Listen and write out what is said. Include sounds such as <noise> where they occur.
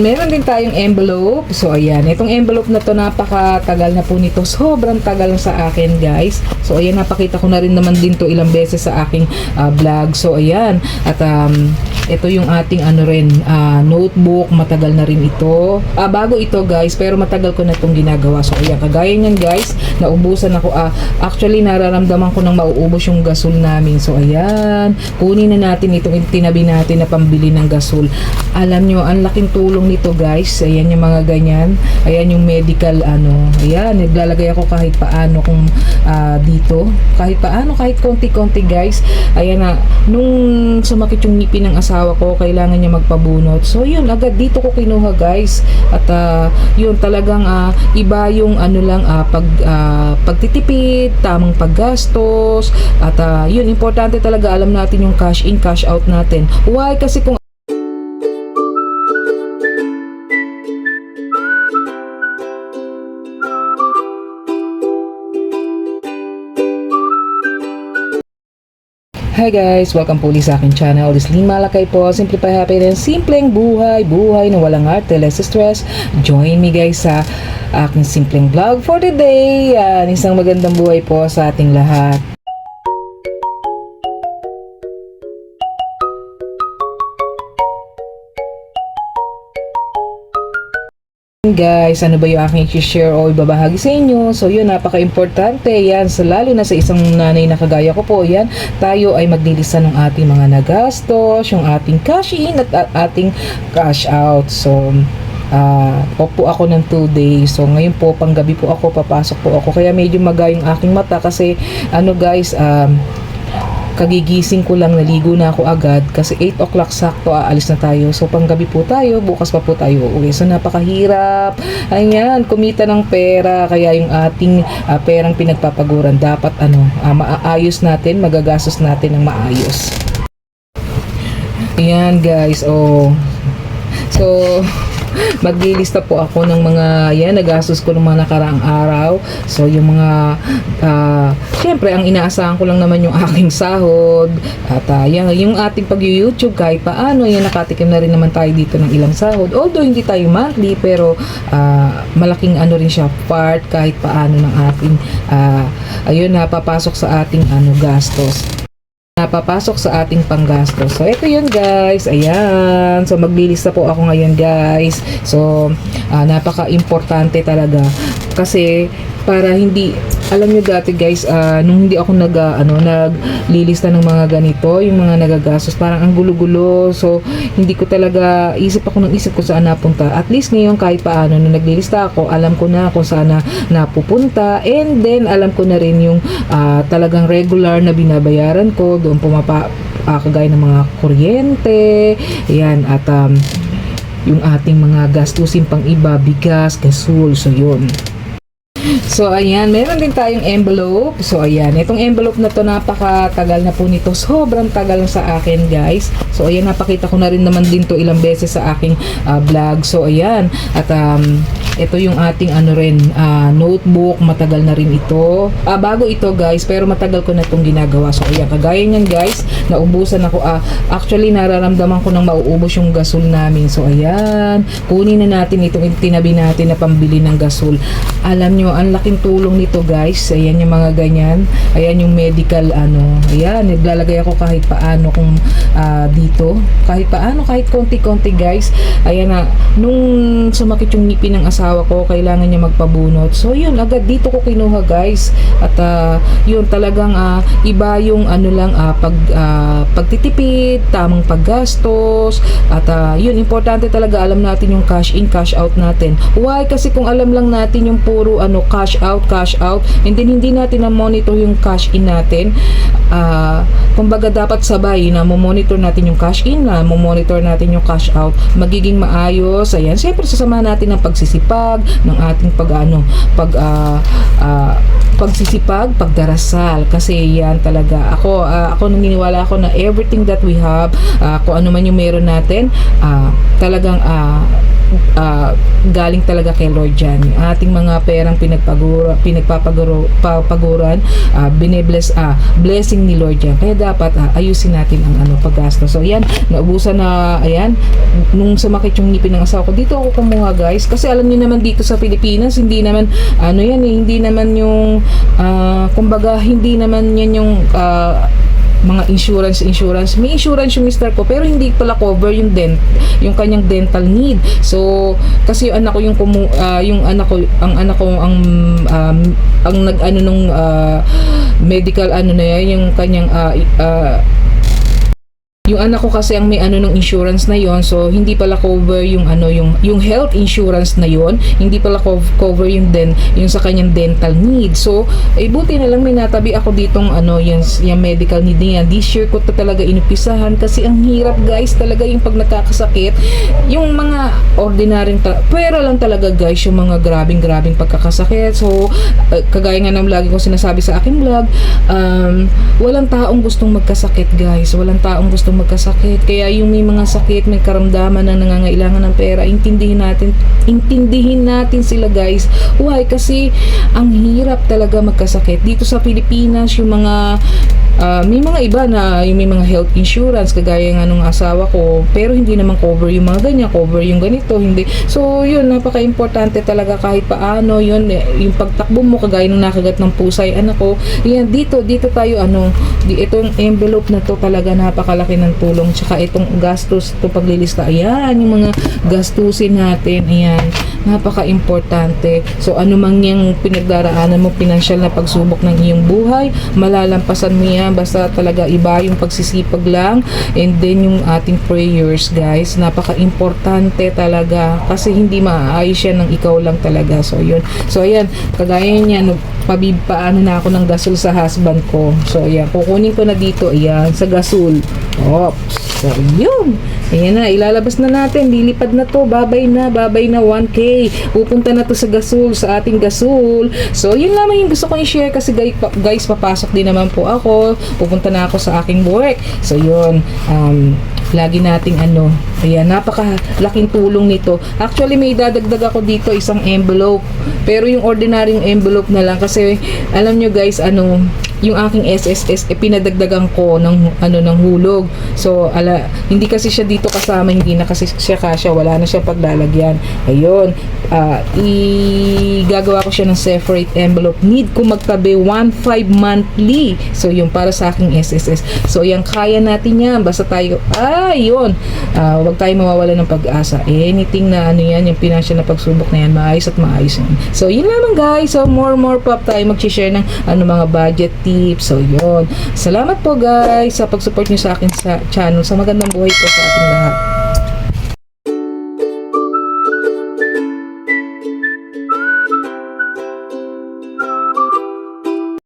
Meron din tayong envelope. So, ayan. Itong envelope na to, napakatagal na po nito. Sobrang tagal sa akin, guys. So, ayan, napakita ko na rin naman din to ilang beses sa aking ah, vlog. So, ayan. At, um, ito yung ating ano rin, ah, notebook. Matagal na rin ito. Ah, bago ito, guys. Pero matagal ko na itong ginagawa. So, ayan. Kagaya niyan, guys. Naubusan ako. Ah, actually, nararamdaman ko nang mauubos yung gasol namin. So, ayan. Kunin na natin itong tinabi natin na pambili ng gasol. Alam nyo, ang laking tulong nito guys. Ayan yung mga ganyan. Ayan yung medical ano. Ayan, naglalagay ako kahit paano kung ah, dito. Kahit paano, kahit konti-konti guys. Ayan na, nung sumakit yung ngipin ng asawa ko, kailangan niya magpabunot. So yun, agad dito ko kinuha guys. At ah, yun, talagang ah, iba yung ano lang, ah, pag, ah, pagtitipid, tamang paggastos. At ah, yun, importante talaga alam natin yung cash in, cash out natin. Why? Kasi kung Hi guys! Welcome po ulit sa aking channel. This Lynn Malakay po. Simplify Happiness. Simpleng buhay. Buhay na walang arte, less stress. Join me guys sa aking simpleng vlog for the day. Yan, isang magandang buhay po sa ating lahat. Guys, ano ba yung aking i-share o ibabahagi sa inyo? So yun, napaka-importante yan, sa, lalo na sa isang nanay na kagaya ko po, yan, tayo ay maglilista ng ating mga nagastos, yung ating cash in at, at ating cash out. So, ah off po ako ng 2 days. So, ngayon po, panggabi po ako, papasok po ako. Kaya medyo maga yung aking mata kasi, ano guys, um, kagigising ko lang, naligo na ako agad kasi 8 o'clock sakto aalis na tayo. So panggabi po tayo, bukas pa po tayo uuwi. So napakahirap. Ayan, kumita ng pera kaya yung ating ah, perang pinagpapaguran dapat ano, ah, maaayos natin, magagastos natin ng maayos. Ayan guys, oh. So, maglilista po ako ng mga, yan, nagastos ko ng mga nakaraang araw. So, yung mga, ah, syempre, ang inaasahan ko lang naman yung <laughs> aking sahod. At, ah, yan, yung ating pag-YouTube, kahit paano, yan, nakatikim na rin naman tayo dito ng ilang sahod. Although, hindi tayo monthly, pero, ah, malaking ano rin siya, part, kahit paano ng ating, ah, ayun, napapasok sa ating, ano, gastos napapasok sa ating panggastos. So, ito yun guys. Ayan. So, maglilista po ako ngayon guys. So, ah, napaka-importante talaga. Kasi, para hindi, alam nyo dati guys, ah, nung hindi ako nag, ah, ano, naglilista ng mga ganito, yung mga nagagastos, parang ang gulo-gulo. So, hindi ko talaga, isip ako ng isip ko saan napunta. At least ngayon, kahit paano, nung naglilista ako, alam ko na kung saan na napupunta. And then, alam ko na rin yung ah, talagang regular na binabayaran ko. Doon pumapa, ah, kagaya ng mga kuryente. Ayan, at um, yung ating mga gastusin pang iba, bigas, gasol. So, yun. So, ayan, meron din tayong envelope. So, ayan, itong envelope na to, napakatagal na po nito. Sobrang tagal sa akin, guys. So, ayan, napakita ko na rin naman din to ilang beses sa aking ah, vlog. So, ayan, at um, ito yung ating ano rin, ah, notebook. Matagal na rin ito. Ah, bago ito, guys, pero matagal ko na itong ginagawa. So, ayan, kagaya niyan, guys, naubusan ako. Ah, actually, nararamdaman ko nang mauubos yung gasol namin. So, ayan, kunin na natin itong tinabi natin na pambili ng gasol. Alam nyo, ang laking tulong nito guys. Ayan yung mga ganyan. Ayan yung medical ano. Ayan, naglalagay ako kahit paano kung ah, dito. Kahit paano, kahit konti-konti guys. Ayan na, nung sumakit yung ngipin ng asawa ko, kailangan niya magpabunot. So yun, agad dito ko kinuha guys. At ah, yun, talagang ah, iba yung ano lang, ah, pag, ah, pagtitipid, tamang paggastos. At ah, yun, importante talaga alam natin yung cash in, cash out natin. Why? Kasi kung alam lang natin yung puro ano cash out, cash out, and then hindi natin na monitor yung cash in natin. Ah, kumbaga dapat sabay na monitor natin yung cash in, na monitor natin yung cash out, magiging maayos. Ayan, siyempre sasamahan natin ng pagsisipag, ng ating pag ano, pag ah, ah, pagsisipag, pagdarasal kasi yan talaga ako ah, ako naniniwala ako na everything that we have ah, kung ano man yung meron natin ah, talagang ah, ah, galing talaga kay Lord yan. Yung ating mga perang pinagpagura, pinagpapaguro, papaguran, ah, binibless, ah, blessing ni Lord yan. Kaya dapat ah, ayusin natin ang ano, paggasto. So, ayan, naubusan na, ayan, nung sumakit yung ngipin ng asawa ko, dito ako kumuha guys. Kasi alam niyo naman dito sa Pilipinas, hindi naman, ano yan eh, hindi naman yung, ah, kumbaga, hindi naman yan yung, ah, mga insurance insurance. May insurance yung mister ko pero hindi pala cover yung dent yung kanyang dental need. So kasi yung anak ko yung kumu, ah, yung anak ko ang anak ko ang um, ang nag ano nung ah, medical ano na yan yung kanyang i- ah, yung anak ko kasi ang may ano ng insurance na yon so hindi pala cover yung ano yung yung health insurance na yon hindi pala co- cover yung den yung sa kanyang dental need. So eh buti na lang may natabi ako ditong ano yung, yung medical need niya. This year ko to talaga inupisahan kasi ang hirap guys talaga yung pag nagkakasakit yung mga ordinaryong ta- pera lang talaga guys yung mga grabing grabing pagkakasakit. So eh, kagaya nga ng lagi ko sinasabi sa aking vlog um, walang taong gustong magkasakit guys. Walang taong gustong magkasakit. Kaya yung may mga sakit may karamdaman na nangangailangan ng pera intindihin natin intindihin natin sila guys. Why? Kasi ang hirap talaga magkasakit. Dito sa Pilipinas yung mga ah, may mga iba na yung may mga health insurance kagaya nga nung asawa ko pero hindi naman cover yung mga ganyan cover yung ganito hindi. So yun napaka-importante talaga kahit paano yun eh, yung pagtakbo mo kagaya nung nakagat ng pusay anak ko yan dito dito tayo ano di, itong envelope na to talaga napakalaki ng tulong tsaka itong gastos to paglilista. Ayan yung mga gastusin natin. Ayan napaka-importante. So ano mang yung pinagdaraanan mo pinansyal na pagsubok ng iyong buhay malalampasan mo yan. Basta talaga iba yung pagsisipag lang and then yung ating prayers guys. Napaka-importante talaga kasi hindi maaayos yan ng ikaw lang talaga. So yun. So ayan kagaya niya no, pabib paano na ako ng gasol sa husband ko so ayan kukunin ko na dito ayan sa gasol Ops. So, yun. Ayan na, ilalabas na natin. Lilipad na to. Babay na, babay na 1K. Pupunta na to sa gasol, sa ating gasol. So, yun lamang yung gusto kong i-share kasi guys, papasok din naman po ako. Pupunta na ako sa aking work. So, yun. Um, lagi nating ano, ayan, napakalaking tulong nito. Actually, may dadagdag ako dito isang envelope. Pero yung ordinaryong envelope na lang kasi alam nyo guys, ano, yung aking SSS eh, pinadagdagan ko ng ano ng hulog. So ala hindi kasi siya dito kasama, hindi na kasi siya kasya, wala na siya paglalagyan. Ayun, ah, igagawa ko siya ng separate envelope. Need ko magtabi 1.5 monthly. So yung para sa aking SSS. So yan kaya natin yan basta tayo ah yun. Ah, wag tayo mawawala ng pag-asa. Anything na ano yan, yung financial na pagsubok na yan, maayos at maayos yan. So yun lamang guys. So more more pop tayo mag-share ng ano mga budget tips. So yun. Salamat po guys sa pag-support niyo sa akin sa channel. Sa magandang buhay po sa ating lahat.